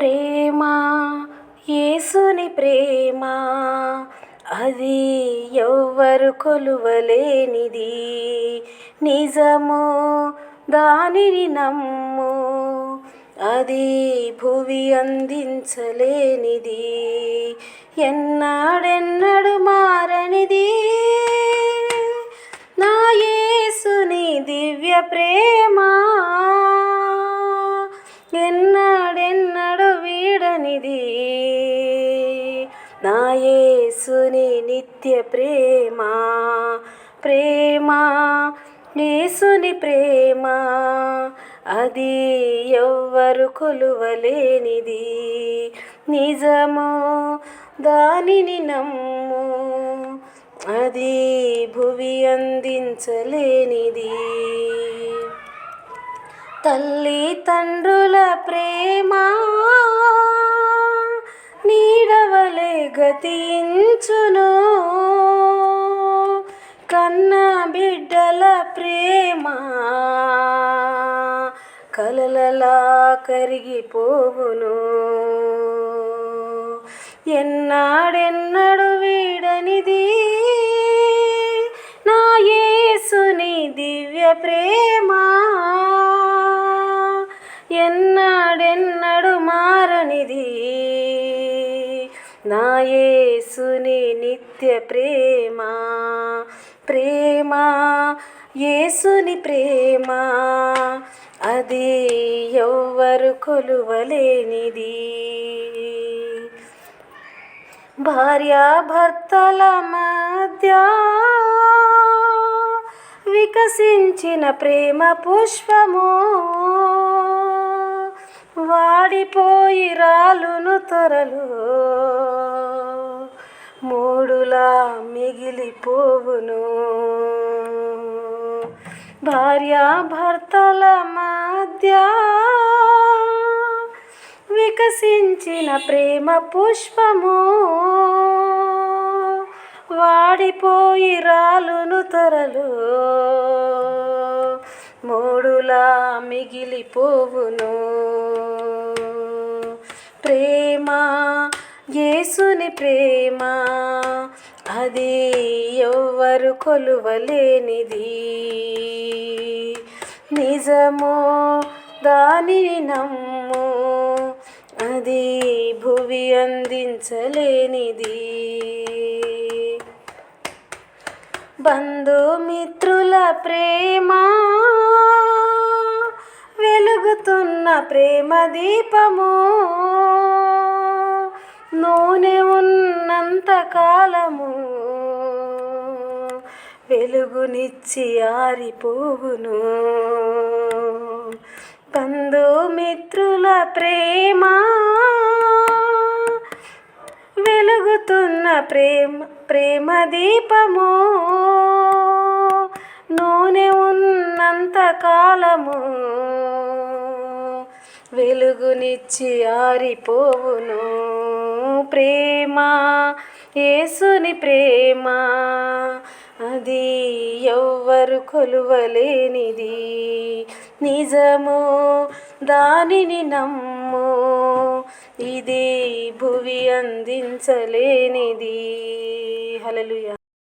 ప్రేమ యేసుని ప్రేమ అది ఎవ్వరు కొలువలేనిది. నిజము దానిని నమ్ము అది భువి అందించలేనిది. ఎన్నాడెన్నడు మారనిది? నా యేసుని దివ్య ప్రేమ ఎన్న వీడనిది నాయసుని నిత్య ప్రేమ ప్రేమ యేసుని ప్రేమ అది ఎవ్వరు కొలువలేనిది. నిజము దానిని నమ్ము అది భువి అందించలేనిది. తల్లి తండ్రుల ప్రేమ నీడవలే గతించును. కన్న బిడ్డల ప్రేమ కలలలా కరిగిపోవును. ఎన్నాడెన్నడు వీడనిది? నా యేసుని దివ్య ప్రేమ యేసుని నిత్య ప్రేమ ప్రేమ యేసుని ప్రేమ. అది ఎవ్వరు కొలువలేనిది. భార్యాభర్తల మధ్య వికసించిన ప్రేమ పుష్పము. వాడిపోయి రాలును త్వరలో మూడులా మిగిలిపోవును. భార్యాభర్తల మధ్య వికసించిన ప్రేమ పుష్పము వాడిపోయి రాలును త్వరలో మూడులా మిగిలిపోవును. ప్రేమ యేసుని ప్రేమ అది ఎవ్వరు కొలువలేనిది. నిజమో దానిని నమ్ము అది భువి అందించలేనిది. బంధుమిత్రుల ప్రేమ వెలుగుతున్న ప్రేమ దీపము నూనె ఉన్నంత కాలము వెలుగునిచ్చి ఆరిపోవును. బంధుమిత్రుల ప్రేమ వెలుగుతున్న ప్రేమ ప్రేమ దీపము నూనె ఉన్నంత కాలము వెలుగునిచ్చి ఆరిపోవును ప్రేమ యేసుని ప్రేమ. అది ఎవ్వరు కొలువలేనిది. నిజము దానిని నమ్ము. ఇది భువి అందించలేనిది. హలలుయ